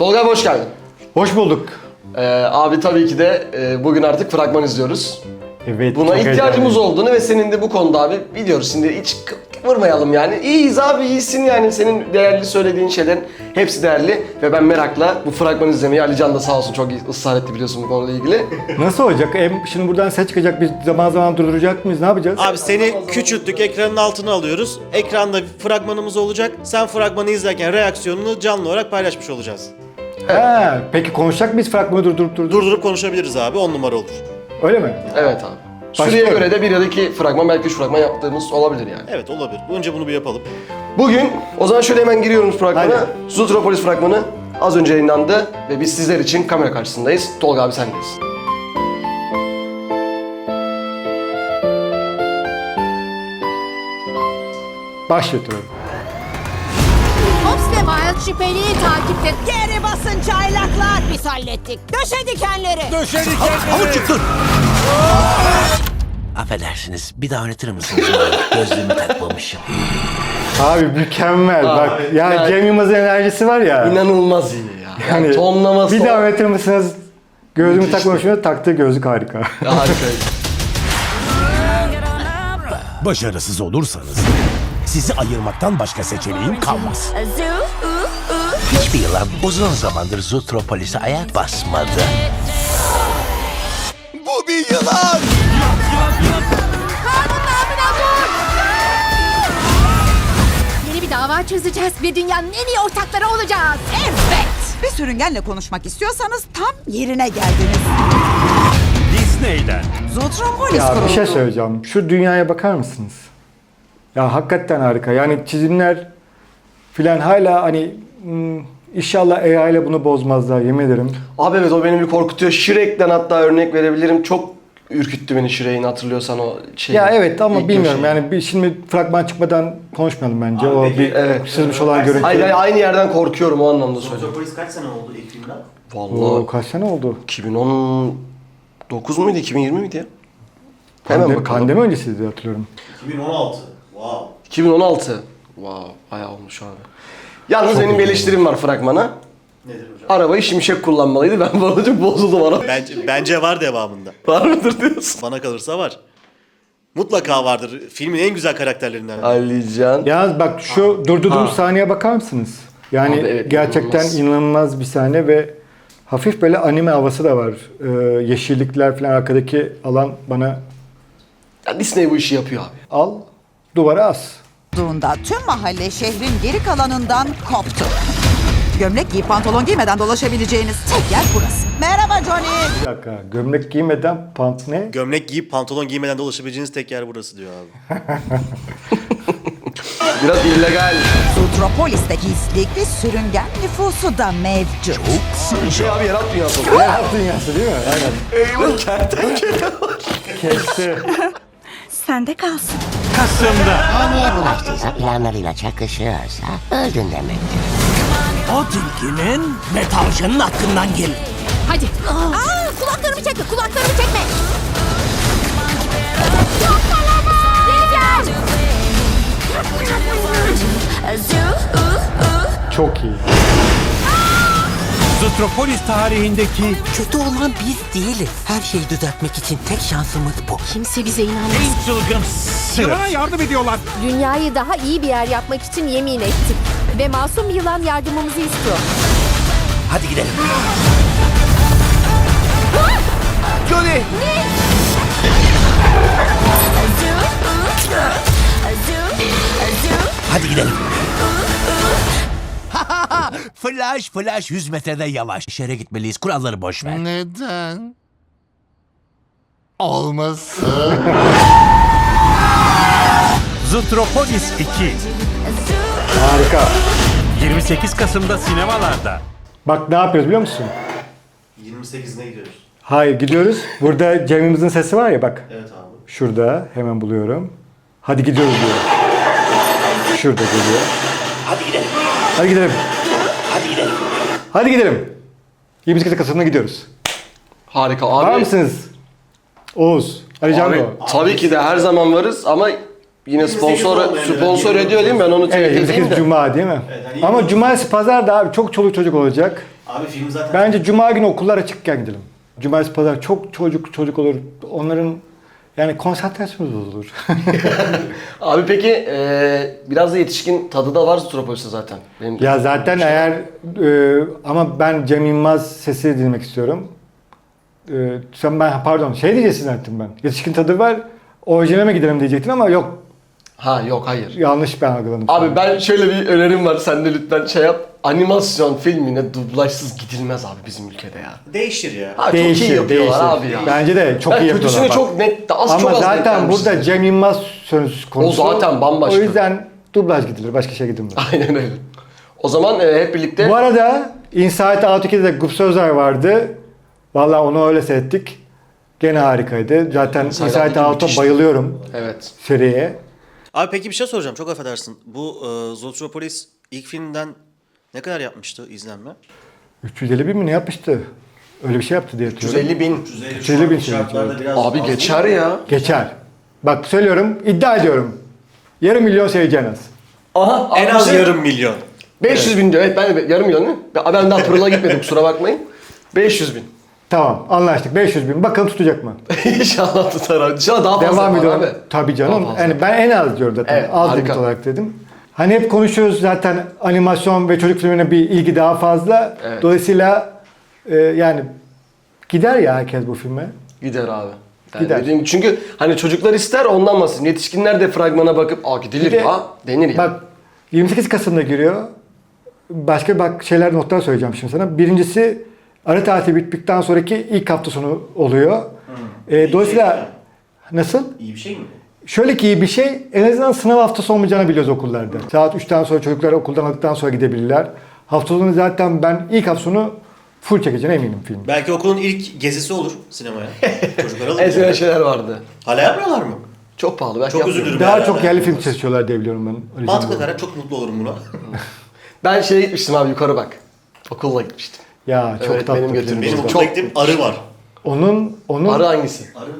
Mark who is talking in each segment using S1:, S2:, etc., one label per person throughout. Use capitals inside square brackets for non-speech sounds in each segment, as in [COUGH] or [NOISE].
S1: Tolga abi hoş geldin.
S2: Hoş bulduk.
S1: Ee, abi tabii ki de e, bugün artık fragman izliyoruz.
S2: Evet.
S1: Buna
S2: çok
S1: ihtiyacımız olduğunu ve senin de bu konuda abi biliyoruz şimdi hiç vurmayalım yani. İyiyiz abi iyisin yani senin değerli söylediğin şeylerin hepsi değerli ve ben merakla bu fragman izlemeyi Ali Can da sağ olsun çok ısrar etti biliyorsun bu konuyla ilgili. [LAUGHS]
S2: Nasıl olacak? Hem şimdi buradan ses çıkacak. Biz zaman zaman durduracak mıyız? Ne yapacağız?
S3: Abi seni küçülttük ekranın altına alıyoruz. Ekranda fragmanımız olacak. Sen fragmanı izlerken reaksiyonunu canlı olarak paylaşmış olacağız.
S2: Ha, peki konuşacak mıyız fragmanı durdurup durdurup?
S3: Durdurup konuşabiliriz abi 10 numara olur.
S2: Öyle mi?
S1: Evet abi.
S2: Başka
S1: Süreye göre de bir ya da iki fragman belki üç fragman yaptığımız olabilir yani.
S3: Evet olabilir. Önce bunu bir yapalım.
S1: Bugün o zaman şöyle hemen giriyoruz fragmana.
S2: Hadi.
S1: Zootropolis fragmanı az önce yayınlandı ve biz sizler için kamera karşısındayız. Tolga abi sendeyiz.
S2: Başlatıyorum.
S4: Şüpheliyi takipte.
S5: Geri basın çaylaklar. Biz hallettik. Döşe dikenleri.
S6: Havuççuk dur. Affedersiniz bir daha oynatır mısınız? [LAUGHS] Gözlüğümü takmamışım.
S2: Abi mükemmel. Bak ya
S1: ya-
S2: Cem Yılmaz'ın enerjisi var ya.
S1: İnanılmaz iyi ya. Yani,
S2: Yani
S1: tonlaması
S2: Bir daha öğretir misiniz? Gözümü
S1: Müthişti.
S2: takmamışım. Taktığı gözlük harika.
S1: Harika.
S6: Başarısız olursanız sizi ayırmaktan başka seçeneğim kalmaz. Hiçbir yılan uzun zamandır Zootropolis'e ayak basmadı. Bu bir yılan!
S4: Yeni bir dava çözeceğiz ve dünyanın en iyi ortakları olacağız.
S5: Evet. Bir sürüngenle konuşmak istiyorsanız tam yerine geldiniz.
S7: Disney'den.
S5: Zootropolis
S2: ya bir şey söyleyeceğim. Şu dünyaya bakar mısınız? Ya hakikaten harika. Yani çizimler filan hala hani inşallah AI ile bunu bozmazlar yemin ederim.
S1: Abi evet o beni bir korkutuyor. Shrek'ten hatta örnek verebilirim. Çok ürküttü beni Shrek'in hatırlıyorsan o şey.
S2: Ya evet ama
S1: İlk
S2: bilmiyorum
S1: köşeyi.
S2: yani bir, şimdi fragman çıkmadan konuşmayalım bence. o bir
S1: evet.
S2: sızmış olan görüntü.
S1: Hayır, hayır, aynı yerden korkuyorum o anlamda söylüyorum.
S3: Polis kaç sene oldu ilk filmden?
S2: Oo,
S1: Vallahi
S2: kaç sene oldu?
S1: 2019 muydu 2020 miydi ya? Hemen
S2: Pandemi,
S1: bakalım.
S2: pandemi öncesiydi diye hatırlıyorum.
S3: 2016. Wow.
S1: 2016. Wow bayağı olmuş abi. Yalnız benim bir eleştirim var fragmana.
S3: Nedir hocam?
S1: Arabayı şimşek kullanmalıydı. Ben bu arada çok bozuldum araba.
S3: Bence, bence var devamında.
S1: Var mıdır diyorsun?
S3: Bana kalırsa var. Mutlaka vardır. Filmin en güzel karakterlerinden.
S1: Ali Can.
S2: Yalnız bak şu durdurduğumuz sahneye bakar mısınız? Yani
S1: Abi evet,
S2: gerçekten
S1: inanılmaz.
S2: inanılmaz. bir sahne ve hafif böyle anime havası da var. Ee, yeşillikler falan arkadaki alan bana
S1: Ya Disney bu işi yapıyor abi.
S2: al duvara
S5: as.Duğunda tüm mahalle şehrin geri kalanından koptu. Gömlek giyip pantolon giymeden dolaşabileceğiniz tek yer burası. Merhaba Johnny.
S2: Bir dakika gömlek giymeden pant ne?
S3: Gömlek giyip pantolon giymeden dolaşabileceğiniz tek yer burası diyor abi. [LAUGHS]
S1: Biraz illegal.
S5: Zootropolis'te gizlilik ve sürüngen nüfusu da mevcut.
S1: Şey abi yarat dünyası.
S2: Hayat dünyası değil mi? Aynen.
S1: Eyvah kertenkele var.
S2: Kesti.
S5: Sende kalsın.
S7: Kasım'da.
S8: Haneye bulaştıysa planlarıyla çakışıyorsa öldün demektir.
S6: O tilkinin metalcanın hakkından gelin.
S4: Hadi. Aa, kulaklarımı çekme, kulaklarımı çekme.
S2: Çok iyi.
S7: Zootropolis tarihindeki
S6: Kötü olan biz değiliz. Her şeyi düzeltmek için tek şansımız bu.
S4: Kimse bize inanmaz.
S7: en çılgın sır. Bana yardım ediyorlar.
S4: Dünyayı daha iyi bir yer yapmak için yemin ettik. Ve masum yılan yardımımızı istiyor.
S6: Hadi gidelim. Hadi gidelim. Flash flash 100 metrede yavaş. İşe gitmeliyiz. Kuralları boş ver.
S8: Neden? Olmasın.
S7: Zootropolis 2.
S2: Harika.
S7: 28 Kasım'da sinemalarda.
S2: Bak ne yapıyoruz biliyor musun?
S3: 28'ine gidiyoruz.
S2: Hayır gidiyoruz. Burada Cem Yılmaz'ın sesi var ya bak.
S3: Evet abi.
S2: Şurada hemen buluyorum. Hadi gidiyoruz diyor. Şurada geliyor.
S6: Hadi gidelim.
S2: Hadi gidelim.
S6: Hadi gidelim.
S2: Hadi gidelim. 28 Kasım'da gidiyoruz.
S1: Harika
S2: Var
S1: abi.
S2: mısınız? Oğuz. Ali Can
S1: Abi, tabii ki de her zaman varız ama yine sponsor
S3: olmayan
S1: sponsor ediyor değil mi? Ben onu teyit
S2: Evet
S1: edeyim
S2: 28
S1: de.
S2: Cuma değil mi?
S3: Evet, hani
S2: Ama cumartesi pazar da abi çok çoluk çocuk olacak.
S3: Abi film zaten...
S2: Bence cuma günü okullar açıkken gidelim. Cumartesi pazar çok çocuk çocuk olur. Onların yani konsantrasyonu bozulur. [LAUGHS]
S1: Abi peki eee, biraz da yetişkin tadı da var Zootropolis'te zaten. Benim
S2: ya zaten eğer e, ama ben Cem Yılmaz sesi dinlemek istiyorum. E, sen ben pardon şey diyeceksin zannettim ben. Yetişkin tadı var. Orijinale mi gidelim diyecektin ama yok.
S1: Ha yok hayır.
S2: Yanlış ben algıladım.
S1: Abi ben şöyle bir önerim var. Sen de lütfen şey yap. Animasyon filmine dublajsız gidilmez abi bizim ülkede ya.
S3: Değişir ya.
S1: Ha,
S2: değişir,
S1: çok iyi yapıyorlar
S2: değişir.
S1: abi ya.
S2: Bence de çok
S1: Ben
S2: iyi yapıyorlar.
S1: kötüsünü
S2: bak.
S1: çok net, az çok
S2: Ama
S1: az
S2: zaten
S1: beklenmiştir.
S2: burada Cem Yılmaz söz konusu.
S1: O zaten bambaşka.
S2: O yüzden dublaj gidilir. Başka şey gidilmez. [LAUGHS]
S1: Aynen öyle. O zaman e, hep birlikte
S2: Bu arada Inside Out 2'de de Gup Sözer vardı. Vallahi onu öyle seyrettik. Gene harikaydı. Zaten
S1: Inside
S2: Inside,
S1: Out iki
S2: Out'a
S1: müthişti.
S2: bayılıyorum
S1: evet.
S2: seriye.
S3: Abi peki bir şey soracağım çok affedersin. Bu e, Zootropolis ilk filmden ne kadar yapmıştı izlenme?
S2: 350 bin mi ne yapmıştı? Öyle bir şey yaptı diye hatırlıyorum.
S1: 150 bin.
S2: 350 bin seyirci.
S1: Abi geçer ya.
S2: Geçer. Bak söylüyorum, iddia ediyorum. Yarım milyon seyirci en az.
S1: Aha.
S3: En az
S1: şey-
S3: yarım milyon.
S1: 500 bin diyor. Evet ben de yarım milyon değil mi? Ben ben daha Pırıl'a gitmedim kusura bakmayın. 500 bin.
S2: Tamam anlaştık. 500 bin. Bakalım tutacak mı? [LAUGHS]
S1: İnşallah tutar abi. İnşallah daha fazla
S2: Devam
S1: yapar
S2: ediyorum.
S1: abi.
S2: Tabii
S1: Daha
S2: canım.
S1: fazla.
S2: Yani ben en az diyorum zaten.
S1: Evet,
S2: az
S1: harika.
S2: limit olarak dedim. Hani hep konuşuyoruz zaten animasyon ve çocuk filmine bir ilgi daha fazla.
S1: Evet.
S2: Dolayısıyla e, yani gider ya herkes bu filme.
S1: Gider abi. Yani
S2: Gider.
S1: dediğim- çünkü hani çocuklar ister ondan bahsedeyim. Yetişkinler de fragmana bakıp aa gidilir
S2: Bir de-
S1: ya denir ya.
S2: Bak 28 Kasım'da giriyor. Başka bak şeyler notlar söyleyeceğim şimdi sana. Birincisi ara tatil bittikten sonraki ilk hafta sonu oluyor. E, dolayısıyla nasıl?
S3: İyi bir şey mi?
S2: Şöyle ki iyi bir şey, en azından sınav haftası olmayacağını biliyoruz okullarda. Saat 3'ten sonra çocuklar okuldan aldıktan sonra gidebilirler. Hafta sonu zaten ben ilk hafta sonu full çekeceğine eminim film.
S3: Belki okulun ilk gezisi olur sinemaya. [LAUGHS] Çocuklar alır.
S1: Ezbere şeyler vardı.
S3: Hala yapmıyorlar mı?
S1: Çok pahalı. Belki
S3: Çok
S1: yapmıyorum.
S3: üzülürüm.
S2: Daha çok yerli film seçiyorlar diye biliyorum ben.
S3: Mantıklı karar çok mutlu olurum buna. [LAUGHS]
S1: Ben şeye gitmiştim abi yukarı bak. Okulla gitmiştim.
S2: Ya çok
S1: Evet,
S2: tatlı
S1: benim
S2: film.
S1: götürdüğüm
S3: Benim
S1: Çok-
S3: gittiğim arı var.
S2: Onun, onun
S1: Arı hangisi?
S3: Arı.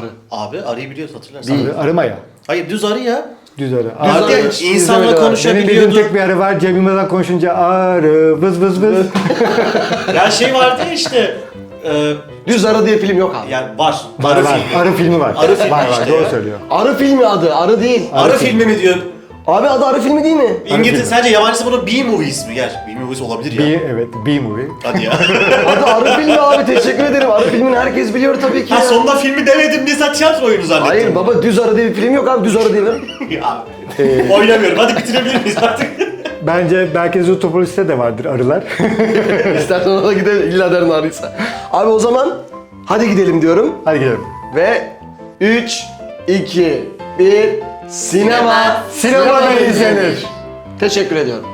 S1: Arı.
S3: Abi arıyı biliyorsun hatırlarsın.
S1: Değil.
S2: Arı- arıma ya.
S3: Hayır düz arı ya.
S2: Düz arı.
S1: Düz
S2: Arı-
S1: arı
S3: insanla
S1: izlemedim abi.
S2: Benim bildiğim
S3: konuşabiliyordu.
S2: tek bir arı var. Cem Yılmaz'dan konuşunca arı vız vız vız. [LAUGHS]
S3: Ya şey vardı ya işte. E,
S1: Düz Arı diye film yok abi.
S3: yani var.
S2: var
S3: arı
S2: var.
S3: filmi.
S2: Arı filmi var.
S3: Arı filmi
S2: var,
S3: işte
S2: var. Doğru
S3: ya.
S2: söylüyor.
S1: Arı filmi adı. Arı değil.
S3: Arı filmi mi diyor?
S1: Abi adı Arı filmi değil mi?
S3: İngilizce
S2: filmi.
S3: sadece yabancısı bunun B-movie ismi. Gel. B-movies olabilir ya.
S2: B, evet B-movie.
S3: Hadi ya. [LAUGHS]
S1: Adı Arı filmi abi teşekkür ederim. Arı filmini herkes biliyor tabii ki
S3: ha
S1: ya.
S3: sonunda filmi demedim diye sen tiyatro oyunu zannettin.
S1: Hayır baba Düz Arı diye bir film yok abi. Düz Arı değil mi? [LAUGHS]
S3: Ya, Oynamıyorum. Hadi bitirebilir miyiz artık? [LAUGHS]
S2: Bence belki Zootopolis'te de vardır arılar.
S1: İstersen ona da gidelim illa derin arıysa. Abi o zaman hadi gidelim diyorum.
S2: Hadi gidelim.
S1: Ve 3, 2, 1 sinema
S2: Sinemada izlenir.
S1: Teşekkür ediyorum.